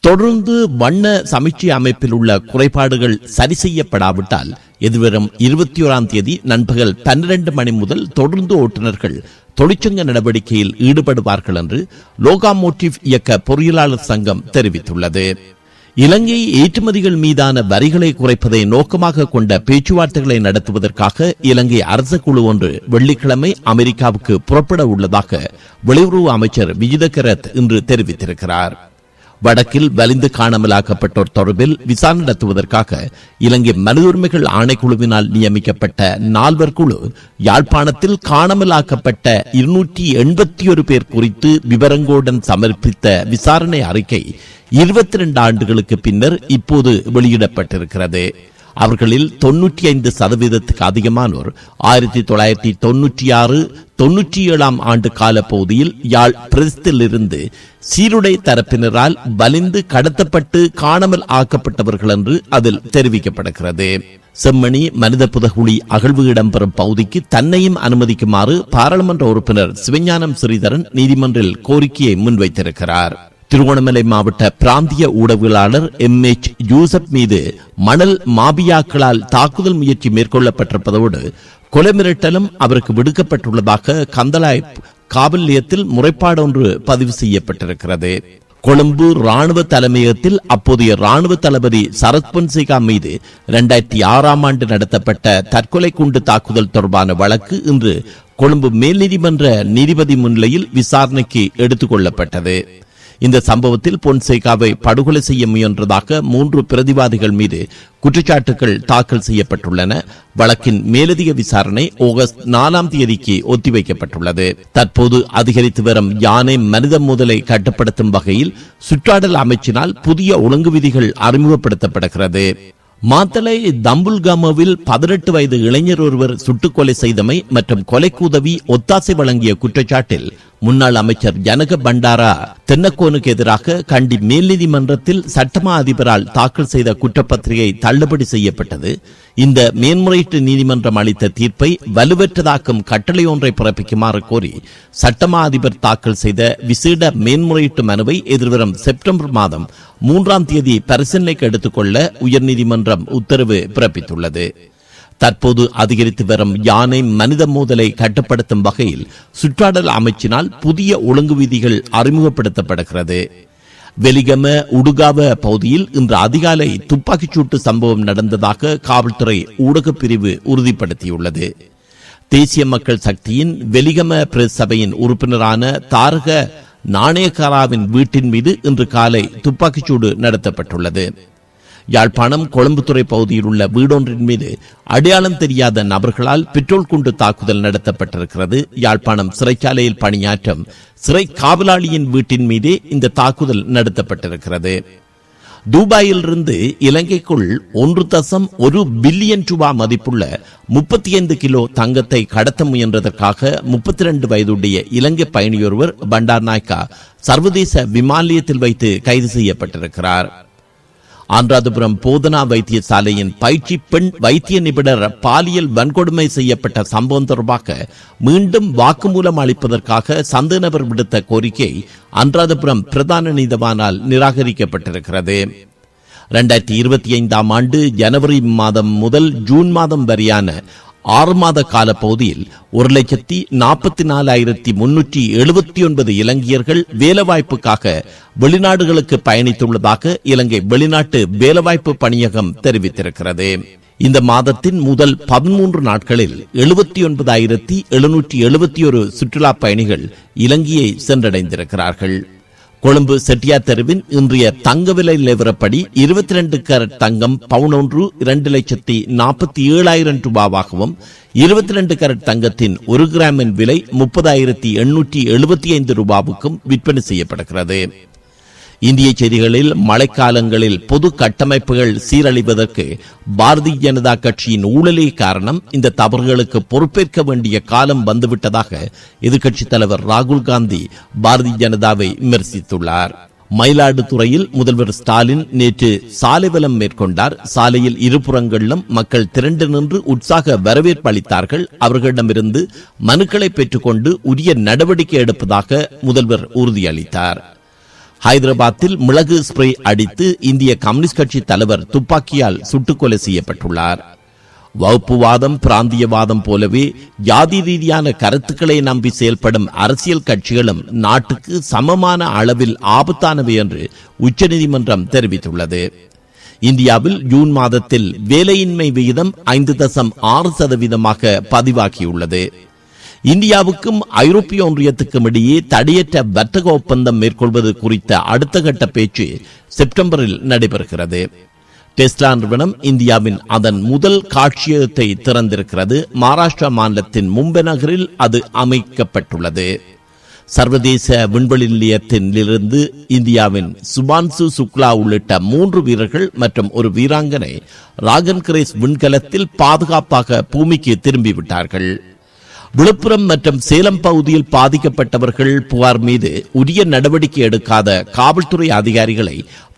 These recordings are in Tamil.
தொடர்ந்து வண்ண சமிச்சை அமைப்பில் உள்ள குறைபாடுகள் சரி செய்யப்படாவிட்டால் எதிர்வரும் இருபத்தி ஓராம் தேதி நண்பகல் பன்னிரண்டு மணி முதல் தொடர்ந்து ஓட்டுநர்கள் தொழிற்சங்க நடவடிக்கையில் ஈடுபடுவார்கள் என்று லோகாமோட்டிவ் இயக்க பொறியியலாளர் சங்கம் தெரிவித்துள்ளது. இலங்கை ஏற்றுமதிகள் மீதான வரிகளை குறைப்பதை நோக்கமாக கொண்ட பேச்சுவார்த்தைகளை நடத்துவதற்காக இலங்கை அரச குழு ஒன்று வெள்ளிக்கிழமை அமெரிக்காவுக்கு புறப்பட உள்ளதாக வெளியுறவு அமைச்சர் விஜித கரத் இன்று தெரிவித்திருக்கிறார். வடக்கில் வலிந்து காணாமலாக்கப்பட்டோர் தொடர்பில் விசாரணை நடத்துவதற்காக இலங்கை மனித உரிமைகள் ஆணைக்குழுவினால் நியமிக்கப்பட்ட நால்வர் குழு யாழ்ப்பாணத்தில் காணாமலாக்கப்பட்ட இருநூற்றி எண்பத்தி ஒரு பேர் குறித்து விவரங்களுடன் சமர்ப்பித்த விசாரணை அறிக்கை இருபத்தி ரெண்டு ஆண்டுகளுக்கு பின்னர் இப்போது வெளியிடப்பட்டிருக்கிறது. அவர்களில் தொன்னூற்றி ஐந்து சதவீதத்துக்கு அதிகமானோர் ஆயிரத்தி தொள்ளாயிரத்தி தொன்னூற்றி ஆறு தொன்னூற்றி ஏழாம் ஆண்டு கால பகுதியில் யாழ் பிரதேசத்திலிருந்து சீருடை தரப்பினரால் வலிந்து கடத்தப்பட்டு காணாமல் ஆக்கப்பட்டவர்கள் என்று அதில் தெரிவிக்கப்படுகிறது. செம்மணி மனித புதகுழி அகழ்வு இடம்பெறும் பகுதிக்கு தன்னையும் அனுமதிக்குமாறு பாராளுமன்ற உறுப்பினர் சிவஞானம் ஸ்ரீதரன் நீதிமன்றில் கோரிக்கையை முன்வைத்திருக்கிறார். திருவண்ணாமலை மாவட்ட பிராந்திய ஊடகவியலாளர் எம் எச் யூசப் மீது மணல் மாபியாக்களால் தாக்குதல் முயற்சி மேற்கொள்ளப்பட்டிருப்பதோடு கொலை மிரட்டலும் அவருக்கு விடுக்கப்பட்டுள்ளதாக கந்தலாய் காவல் நிலையத்தில் முறைப்பாடு ஒன்று பதிவு செய்யப்பட்டிருக்கிறது. கொழும்பு ராணுவ தலைமையகத்தில் அப்போதைய ராணுவ தளபதி சரத் பொன்சேகா மீது இரண்டாயிரத்தி ஆறாம் ஆண்டு நடத்தப்பட்ட தற்கொலை குண்டு தாக்குதல் தொடர்பான வழக்கு இன்று கொழும்பு மேல் நீதிமன்ற நீதிபதி முன்னிலையில் விசாரணைக்கு எடுத்துக் கொள்ளப்பட்டது. இந்த சம்பவத்தில் பொன்சேகாவை படுகொலை செய்ய முயன்றதாக மூன்று பிரதிவாதிகள் மீது குற்றச்சாட்டுகள் தாக்கல் செய்யப்பட்டுள்ளன. வழக்கின் மேலதிக விசாரணை ஆகஸ்ட் நாலாம் தேதிக்கு ஒத்திவைக்கப்பட்டுள்ளது. தற்போது அதிகரித்து வரும் யானை மனித முதலை கட்டுப்படுத்தும் வகையில் சுற்றாடல் அமைச்சினால் புதிய ஒழுங்கு விதிகள் அறிமுகப்படுத்தப்படுகிறது. மாத்தலை தம்புல்காமோவில் பதினெட்டு வயது இளைஞர் ஒருவர் சுட்டுக் கொலை செய்தமை மற்றும் கொலைக்கு உதவி ஒத்தாசை வழங்கிய குற்றச்சாட்டில் முன்னாள் அமைச்சர் ஜனக பண்டாரா தென்னக்கோனுக்கு எதிராக கண்டி மேல் நீதிமன்றத்தில் சட்டமா அதிபரால் தாக்கல் செய்த குற்றப்பத்திரிகை தள்ளுபடி செய்யப்பட்டது. இந்த மேன்முறையீட்டு நீதிமன்றம் அளித்த தீர்ப்பை வலுவற்றதாக்கும் கட்டளை ஒன்றை பிறப்பிக்குமாறு கோரி சட்டமா அதிபர் தாக்கல் செய்த விசேட மேன்முறையீட்டு மனுவை எதிர்வரும் செப்டம்பர் மாதம் மூன்றாம் தேதி பரிசீலனைக்கு எடுத்துக்கொள்ள உயர்நீதிமன்றம் உத்தரவு பிறப்பித்துள்ளது. தற்போது அதிகரித்து வரும் யானை மனித மோதலை கட்டுப்படுத்தும் வகையில் சுற்றாடல் அமைச்சினால் புதிய ஒழுங்கு விதிகள் அறிமுகப்படுத்தப்படுகிறது. வெலிகம உடுகாவ பகுதியில் இன்று அதிகாலை துப்பாக்கிச்சூட்டு சம்பவம் நடந்ததாக காவல்துறை ஊடகப் பிரிவு உறுதிப்படுத்தியுள்ளது. தேசிய மக்கள் சக்தியின் வெலிகம பிரஸ் சபையின் உறுப்பினரான தாரக நாணயக்காராவின் வீட்டின் மீது இன்று காலை துப்பாக்கிச்சூடு நடத்தப்பட்டுள்ளது. யாழ்ப்பாணம் கொழும்புத்துறை பகுதியில் உள்ள வீடொன்றின் மீது அடையாளம் தெரியாத நபர்களால் பெட்ரோல் குண்டு தாக்குதல் நடத்தப்பட்டிருக்கிறது. யாழ்ப்பாணம் சிறைச்சாலையில் பணியாற்றும் சிறை காவலாளியின் வீட்டின் மீதே இந்த தாக்குதல் நடத்தப்பட்டிருக்கிறது. துபாயிலிருந்து இலங்கைக்குள் ஒன்று தசம் ஒரு பில்லியன் ரூபாய் மதிப்புள்ள முப்பத்தி ஐந்து கிலோ தங்கத்தை கடத்த முயன்றதற்காக முப்பத்தி ரெண்டு வயதுடைய இலங்கை பயணியொருவர் பண்டார் நாயக்கா சர்வதேச விமானியத்தில் வைத்து கைது செய்யப்பட்டிருக்கிறார். ஆந்திராதபுரம் போதனா வைத்தியசாலையின் பயிற்சி பெண் வைத்திய நிபுணர் பாலியல் வன்கொடுமை செய்யப்பட்ட சம்பவம் தொடர்பாக மீண்டும் வாக்குமூலம் அளிப்பதற்காக சந்தேகநபர் விடுத்த கோரிக்கை அன்றாதபுரம் பிரதான நீதவானால் நிராகரிக்கப்பட்டிருக்கிறது. இரண்டாயிரத்தி இருபத்தி ஐந்தாம் ஆண்டு ஜனவரி மாதம் முதல் ஜூன் மாதம் வரையான ஆறு மாத கால பகுதியில் ஒரு லட்சத்தி நாற்பத்தி நாலாயிரத்தி முன்னூற்றி எழுபத்தி ஒன்பது இலங்கையர்கள் வேலைவாய்ப்புக்காக வெளிநாடுகளுக்கு பயணித்துள்ளதாக இலங்கை வெளிநாட்டு வேலைவாய்ப்பு பணியகம் தெரிவித்திருக்கிறது. இந்த மாதத்தின் முதல் பதிமூன்று நாட்களில் எழுபத்தி ஒன்பதாயிரத்தி எழுநூற்றி எழுபத்தி ஒரு சுற்றுலா பயணிகள் இலங்கையை சென்றடைந்திருக்கிறார்கள். கொழும்பு செட்டியார் தெருவின் இன்றைய தங்க விலை நிலவரப்படி இருபத்தி ரெண்டு கேரட் தங்கம் பவுன் ஒன்று இரண்டு லட்சத்தி நாற்பத்தி ஏழாயிரம் ரூபாவாகவும் இருபத்தி ரெண்டு கேரட் தங்கத்தின் ஒரு கிராமின் விலை முப்பதாயிரத்தி எண்ணூற்றி எழுபத்தி ஐந்து ரூபாவுக்கும் விற்பனை செய்யப்படுகிறது. இந்திய செய்திகளில் மழைக்காலங்களில் பொது கட்டமைப்புகள் சீரழிவதற்கு பாரதிய ஜனதா கட்சியின் ஊழலே காரணம். இந்த தவறுகளுக்கு பொறுப்பேற்க வேண்டிய காலம் வந்துவிட்டதாக எதிர்க்கட்சித் தலைவர் ராகுல் காந்தி பாரதிய ஜனதாவை விமர்சித்துள்ளார். மயிலாடுதுறையில் முதல்வர் ஸ்டாலின் நேற்று சாலை வலம் மேற்கொண்டார். சாலையில் இருபுறங்களிலும் மக்கள் திரண்டு நின்று உற்சாக வரவேற்பு அளித்தார்கள். அவர்களிடமிருந்து மனுக்களை பெற்றுக்கொண்டு உரிய நடவடிக்கை எடுப்பதாக முதல்வர் உறுதியளித்தார். ஹைதராபாத்தில் மிளகு ஸ்ப்ரே அடித்து இந்திய கம்யூனிஸ்ட் கட்சி தலைவர் துப்பாக்கியால் சுட்டுக்கொலை செய்யப்பட்டுள்ளார். வகுப்புவாதம் பிராந்தியவாதம் போலவே ஜாதி ரீதியான கருத்துக்களை நம்பி செயல்படும் அரசியல் கட்சிகளும் நாட்டுக்கு சமமான அளவில் ஆபத்தானவை என்று உச்சநீதிமன்றம் தெரிவித்துள்ளது. இந்தியாவில் ஜூன் மாதத்தில் வேலையின்மை விகிதம் ஐந்து தசம் ஆறு சதவீதமாக பதிவாகியுள்ளது. இந்தியாவுக்கும் ஐரோப்பிய ஒன்றியத்துக்கும் இடையே தடையற்ற வர்த்தக ஒப்பந்தம் மேற்கொள்வது குறித்த அடுத்த கட்ட பேச்சு செப்டம்பரில் நடைபெறுகிறது. டெஸ்லா நிறுவனம் இந்தியாவின் அதன் முதல் காட்சியகத்தை திறந்திருக்கிறது. மகாராஷ்டிரா மாநிலத்தின் மும்பை நகரில் அது அமைக்கப்பட்டுள்ளது. சர்வதேச விண்வெளி நிலையத்திலிருந்து இந்தியாவின் சுபான்சு சுக்லா உள்ளிட்ட மூன்று வீரர்கள் மற்றும் ஒரு வீராங்கனை ராகன் கிரேஸ் விண்கலத்தில் பாதுகாப்பாக பூமிக்கு திரும்பிவிட்டார்கள். விழுப்புரம் மற்றும் சேலம் பகுதியில் பாதிக்கப்பட்டவர்கள் புகார் மீது உரிய நடவடிக்கை எடுக்காத காவல்துறை அதிகாரிகளை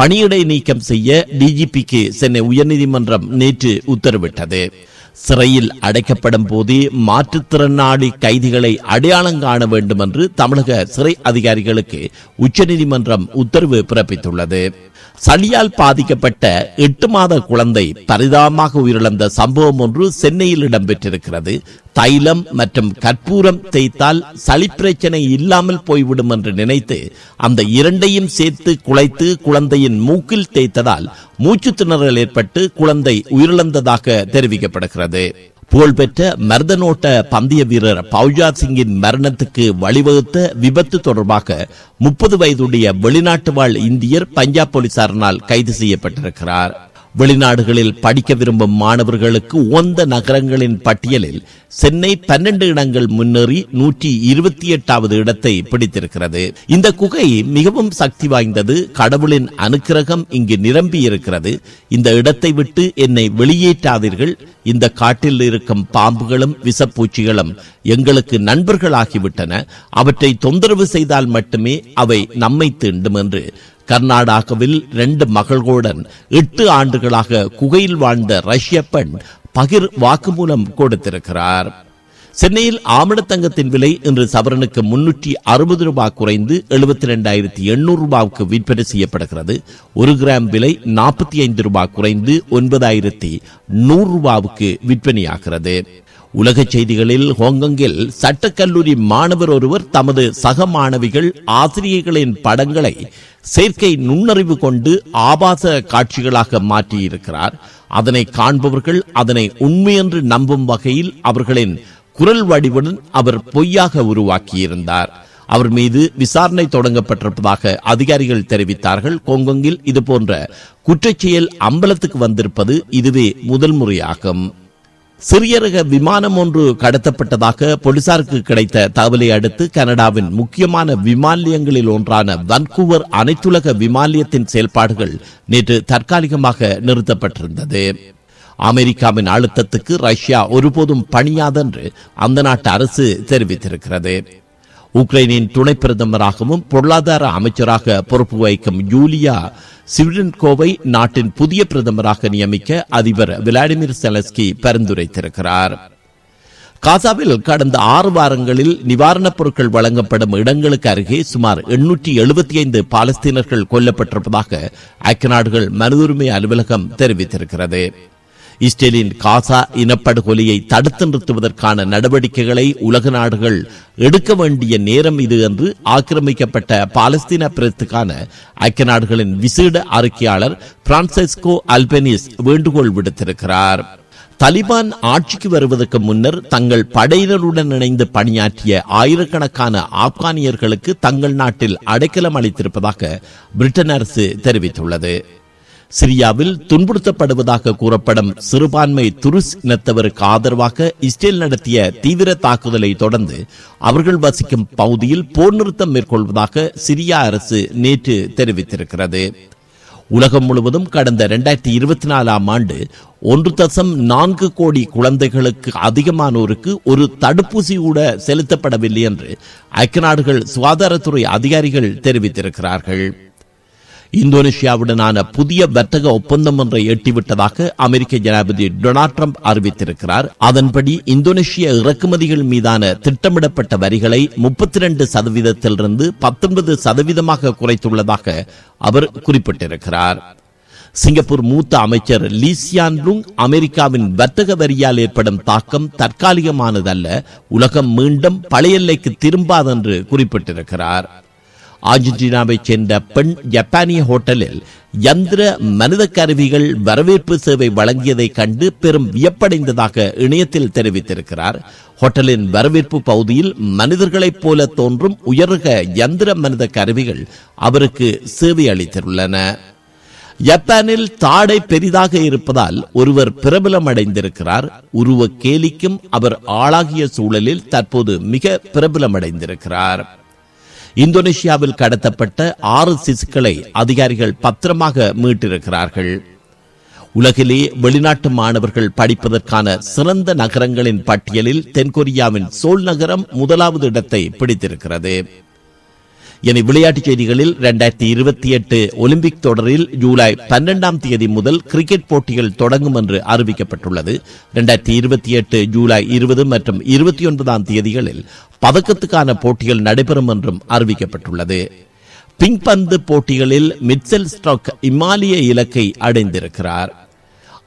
பணியிடை நீக்கம் செய்ய டிஜிபிக்கு சென்னை உயர்நீதிமன்றம் நேற்று உத்தரவிட்டது. சிறையில் அடைக்கப்படும் போதே மாற்றுத்திறனாளி கைதிகளை அடையாளம் காண வேண்டும் என்று தமிழக சிறை அதிகாரிகளுக்கு உச்சநீதிமன்றம் உத்தரவு பிறப்பித்துள்ளது. சளியால் பாதிக்கப்பட்ட எட்டு மாத குழந்தை பரிதாபமாக உயிரிழந்த சம்பவம் ஒன்று சென்னையில் இடம்பெற்றிருக்கிறது. தைலம் மற்றும் கற்பூரம் தேய்த்தால் சளி பிரச்சனை இல்லாமல் போய்விடும் என்று நினைத்து அந்த இரண்டையும் சேர்த்து குலைத்து குழந்தையின் மூக்கில் தேய்த்ததால் மூச்சு திணறல் ஏற்பட்டு குழந்தை உயிரிழந்ததாக தெரிவிக்கப்படுகிறது. புகழ்பெற்ற மர்தனோட்ட பந்தய வீரர் பவுஜா சிங்கின் மரணத்துக்கு வழிவகுத்த விபத்து தொடர்பாக முப்பது வயதுடைய வெளிநாட்டு வாழ் இந்தியர் பஞ்சாப் போலீசாரினால் கைது செய்யப்பட்டிருக்கிறார். வெளிநாடுகளில் படிக்க விரும்பும் மாணவர்களுக்கு உகந்த நகரங்களின் பட்டியலில் சென்னை பன்னெண்டு இடங்கள் முன்னேறி நூற்றி இருபத்தி எட்டாவது இடத்தை பிடித்திருக்கிறது. இந்த குகை மிகவும் சக்தி வாய்ந்தது. கடவுளின் அனுக்கிரகம் இங்கு நிரம்பி இருக்கிறது இந்த இடத்தை விட்டு என்னை வெளியேற்றாதீர்கள். இந்த காட்டில் இருக்கும் பாம்புகளும் விஷப்பூச்சிகளும் எங்களுக்கு நண்பர்களாகிவிட்டன. அவற்றை தொந்தரவு செய்தால் மட்டுமே அவை நம்மை தீண்டும் என்று கர்நாடகாவில் ரெண்டு மகள்களுடன் எட்டு ஆண்டுகளாக குகையில் வாழ்ந்த ரஷ்ய பெண் பகிர் வாக்குமூலம் கொடுத்திருக்கிறார். சென்னையில் ஆமணத்தங்கத்தின் விலை இன்று சவரனுக்கு முன்னூற்றி அறுபது ரூபாய் குறைந்து எழுபத்தி ரெண்டாயிரத்தி எண்ணூறு ரூபாய்க்கு விற்பனை செய்யப்படுகிறது. ஒரு கிராம் விலை நாற்பத்தி ஐந்து ரூபாய் குறைந்து ஒன்பதாயிரத்தி நூறு ரூபாவுக்கு விற்பனையாகிறது. உலக செய்திகளில் ஹாங்காங்கில் சட்டக்கல்லூரி மாணவர் ஒருவர் தமது சக மாணவிகள் ஆசிரியர்களின் படங்களை செயற்கை நுண்ணறிவு கொண்டு ஆபாச காட்சிகளாக மாற்றியிருக்கிறார். அதனை காண்பவர்கள் அதனை உண்மையென்று நம்பும் வகையில் அவர்களின் குரல் வடிவுடன் அவர் பொய்யாக உருவாக்கியிருந்தார். அவர் மீது விசாரணை தொடங்கப்பட்டிருப்பதாக அதிகாரிகள் தெரிவித்தார்கள். கொங்கொங்கில் இதுபோன்ற குற்றச்செயல் அம்பலத்துக்கு வந்திருப்பது இதுவே முதல் முறையாகும். சிறிய ரக விமானம் ஒன்று கடத்தப்பட்டதாக போலீசாருக்கு கிடைத்த தகவலை அடுத்து கனடாவின் முக்கியமான விமானியங்களில் ஒன்றான வன்கூவர் அனைத்துலக விமானியத்தின் செயல்பாடுகள் நேற்று தற்காலிகமாக நிறுத்தப்பட்டிருந்தது. அமெரிக்காவின் அழுத்தத்துக்கு ரஷ்யா ஒருபோதும் பணியாதென்று அந்த நாட்டு அரசு தெரிவித்திருக்கிறது. உக்ரைனின் துணை பிரதமராகவும் பொருளாதார அமைச்சராக பொறுப்பு வகிக்கும் யூலியா சிவிடன்கோவை நாட்டின் புதிய பிரதமராக நியமிக்க அதிபர் விளாடிமிர் செலஸ்கி பரிந்துரைத்திருக்கிறார். காசாவில் கடந்த ஆறு வாரங்களில் நிவாரணப் பொருட்கள் வழங்கப்படும் இடங்களுக்கு அருகே சுமார் எண்ணூற்றி எழுபத்தி ஐந்து பாலஸ்தீனர்கள் கொல்லப்பட்டிருப்பதாக ஐக்கிய நாடுகள் மனித உரிமை அலுவலகம் தெரிவித்திருக்கிறது. இஸ்ரேலின் காசா இனப்படுகொலையை தடுத்து நிறுத்துவதற்கான நடவடிக்கைகளை உலக நாடுகள் எடுக்க வேண்டிய நேரம் இது என்று ஆக்கிரமிக்கப்பட்ட பாலஸ்தீன பிரத்துக்கான ஐக்கிய நாடுகளின் விசேட அறிக்கையாளர் பிரான்செஸ்கோ அல்பெனிஸ் வேண்டுகோள் விடுத்திருக்கிறார். தலிபான் ஆட்சிக்கு வருவதற்கு முன்னர் தங்கள் படையினருடன் இணைந்து பணியாற்றிய ஆயிரக்கணக்கான ஆப்கானியர்களுக்கு தங்கள் நாட்டில் அடைக்கலம் அளித்திருப்பதாக பிரிட்டன் அரசு தெரிவித்துள்ளது. சிரியாவில் துன்புறுத்தப்படுவதாக கூறப்படும் சிறுபான்மை துருஸ் இனத்தவருக்கு ஆதரவாக இஸ்ரேல் நடத்திய தீவிர தாக்குதலை தொடர்ந்து அவர்கள் வசிக்கும் பகுதியில் போர் நிறுத்தம் மேற்கொள்வதாக சிரியா அரசு நேற்று தெரிவித்திருக்கிறது. உலகம் முழுவதும் கடந்த இரண்டாயிரத்தி இருபத்தி நாலாம் ஆண்டு ஒன்று தசம் நான்கு கோடி குழந்தைகளுக்கு அதிகமானோருக்கு ஒரு தடுப்பூசி கூட செலுத்தப்படவில்லை என்று ஐக்கிய நாடுகள் சுகாதாரத்துறை அதிகாரிகள் தெரிவித்திருக்கிறார்கள். இந்தோனேஷியாவுடனான புதிய வர்த்தக ஒப்பந்தம் ஒன்றை எட்டிவிட்டதாக அமெரிக்க ஜனாதிபதி டொனால்ட் ட்ரம்ப் அறிவித்திருக்கிறார். அதன்படி இந்தோனேஷிய இறக்குமதிகள் மீதான திட்டமிடப்பட்ட வரிகளை முப்பத்தி இரண்டு சதவீதத்திலிருந்து பத்தொன்பது சதவீதமாக குறைத்துள்ளதாக அவர் குறிப்பிட்டிருக்கிறார். சிங்கப்பூர் மூத்த அமைச்சர் லீசியான் லுங் அமெரிக்காவின் வர்த்தக வரியால் ஏற்படும் தாக்கம் தற்காலிகமானதல்ல உலகம் மீண்டும் பழைய எல்லைக்கு திரும்பாதென்று குறிப்பிட்டிருக்கிறார். அர்ஜென்டினாவைச் சேர்ந்த பெண் ஜப்பானிய ஹோட்டலில் யந்திர மனித கருவிகள் வரவேற்பு சேவை வழங்கியதை கண்டு பெரும் வியப்படைந்ததாக இணையத்தில் தெரிவித்திருக்கிறார். ஹோட்டலின் வரவேற்பு பகுதியில் மனிதர்களைப் போல தோன்றும் உயர்க யந்திர மனித கருவிகள் அவருக்கு சேவை அளித்துள்ளன ஜப்பானில் தாடை பெரிதாக இருப்பதால் ஒருவர் பிரபலம் அடைந்திருக்கிறார் உருவ கேலிக்கும் அவர் ஆளாகிய சூழலில் தற்போது மிக பிரபலம் அடைந்திருக்கிறார் இந்தோனேஷியாவில் கடத்தப்பட்ட ஆறு சிசுக்களை அதிகாரிகள் பத்திரமாக மீட்டிருக்கிறார்கள். உலகிலே வெளிநாட்டு மாணவர்கள் படிப்பதற்கான சிறந்த நகரங்களின் பட்டியலில் தென்கொரியாவின் சோல் நகரம் முதலாவது இடத்தை பிடித்திருக்கிறது. இனி விளையாட்டுச் செய்திகளில் இரண்டாயிரத்தி இருபத்தி எட்டு ஒலிம்பிக் தொடரில் ஜூலை பன்னெண்டாம் தேதி முதல் கிரிக்கெட் போட்டிகள் தொடங்கும் என்று அறிவிக்கப்பட்டுள்ளது. இரண்டாயிரத்தி இருபத்தி எட்டு ஜூலை இருபது மற்றும் இருபத்தி ஒன்பதாம் தேதிகளில் பதக்கத்துக்கான போட்டிகள் நடைபெறும் என்றும் அறிவிக்கப்பட்டுள்ளது. பிங்க் பந்து போட்டிகளில் மிட்செல் ஸ்டாக் இமாலய இலக்கை அடைந்திருக்கிறார்.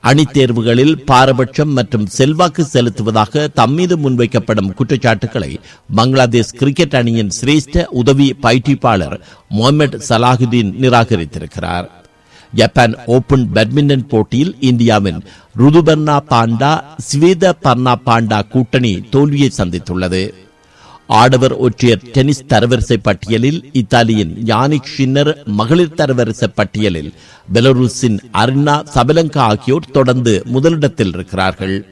அணித் தேர்வுகளில் பாரபட்சம் மற்றும் செல்வாக்கு செலுத்துவதாக தம்மீது முன்வைக்கப்படும் குற்றச்சாட்டுகளை பங்களாதேஷ் கிரிக்கெட் அணியின் சிரேஷ்ட உதவி பயிற்சிப்பாளர் முகமது சலாஹுதீன் நிராகரித்திருக்கிறார். ஜப்பான் ஓபன் பேட்மிண்டன் போட்டியில் இந்தியாவின் ருதுபர்ணா பாண்டா ஸ்வேத பர்ணா பாண்டா கூட்டணி தோல்வியை சந்தித்துள்ளது. ஆடவர் ஒற்றையர் டென்னிஸ் தரவரிசை பட்டியலில் இத்தாலியின் யானிக் ஷின்னர் மகளிர் தரவரிசை பட்டியலில் பெலருசின் அரினா சபலங்கா ஆகியோர் தொடர்ந்து முதலிடத்தில் இருக்கிறார்கள்.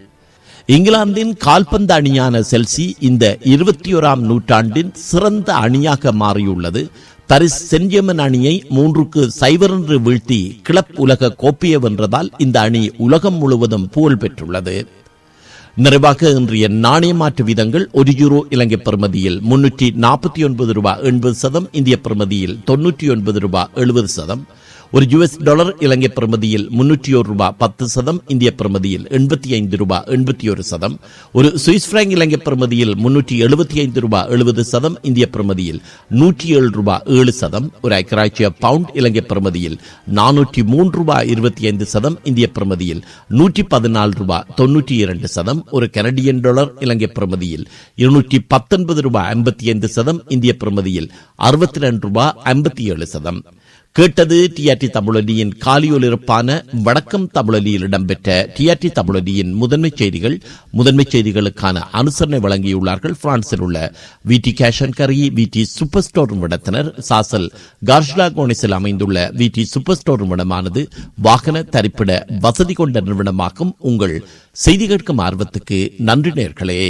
இங்கிலாந்தின் கால்பந்து அணியான செல்சி இந்த இருபத்தி ஓராம் நூற்றாண்டின் சிறந்த அணியாக மாறியுள்ளது. பரிஸ் சென்ஜெமன் அணியை மூன்றுக்கு சைவர் என்று வீழ்த்தி கிளப் உலக கோப்பையை வென்றதால் இந்த அணி உலகம் முழுவதும் புகழ் பெற்றுள்ளது நிறைவாக இன்றைய நாணய மாற்று வீதங்கள் ஒரு யூரோ இலங்கை பெறுமதியில் முன்னூற்றி நாற்பத்தி ஒன்பது ரூபாய் எண்பது சதம் இந்திய பெறுமதியில் தொன்னூற்றி ஒன்பது ரூபாய் எழுபது சதம். ஒரு யுஎஸ் டாலர் இலங்கை பிரமதியில் முன்னூற்றி ஒரு ரூபாய் பத்து சதம் இந்திய பிரமதியில் எண்பத்தி ஐந்து ரூபாய் எண்பத்தி ஒரு சதம். ஒரு சுவிஸ் பிராங்க் இலங்கை பிரமதியில் முன்னூற்றி எழுபத்தி ஐந்து ரூபாய் எழுபது சதம் இந்திய பிரமதியில் நூற்றி ஏழு ரூபாய் ஏழு சதம். ஒரு ஐக்கராட்சிய பவுண்ட் இலங்கை பிரமதியில் நானூற்றி மூன்று ரூபாய் இருபத்தி ஐந்து சதம் இந்திய பிரமதியில் நூற்றி பதினாலு ரூபாய் தொன்னூற்றி இரண்டு சதம். ஒரு கனடியன் டாலர் இலங்கை பிரமதியில் இருநூற்றி பத்தொன்பது ரூபாய் ஐம்பத்தி ஐந்து கேட்டது டிஆர்டி தமிழொலியின் காலியொலிருப்பான வடக்கம் தமிழொலியில் இடம்பெற்ற டிஆர்டி தமிழொலியின் முதன்மை செய்திகள் முதன்மை செய்திகளுக்கான அனுசரணை வழங்கியுள்ளார்கள். பிரான்சில் உள்ள வி டி கேஷன் கரி வி டி சூப்பர் ஸ்டோர் நிறுவனத்தினர் சாசல் கார்ஷ்லா கோனிஸில் அமைந்துள்ள வி டி சூப்பர் ஸ்டோர் நிறுவனமானது வாகன தரிப்பிட வசதி கொண்ட நிறுவனமாகும். உங்கள் செய்தி கேட்கும் ஆர்வத்துக்கு நன்றி நேர்களே.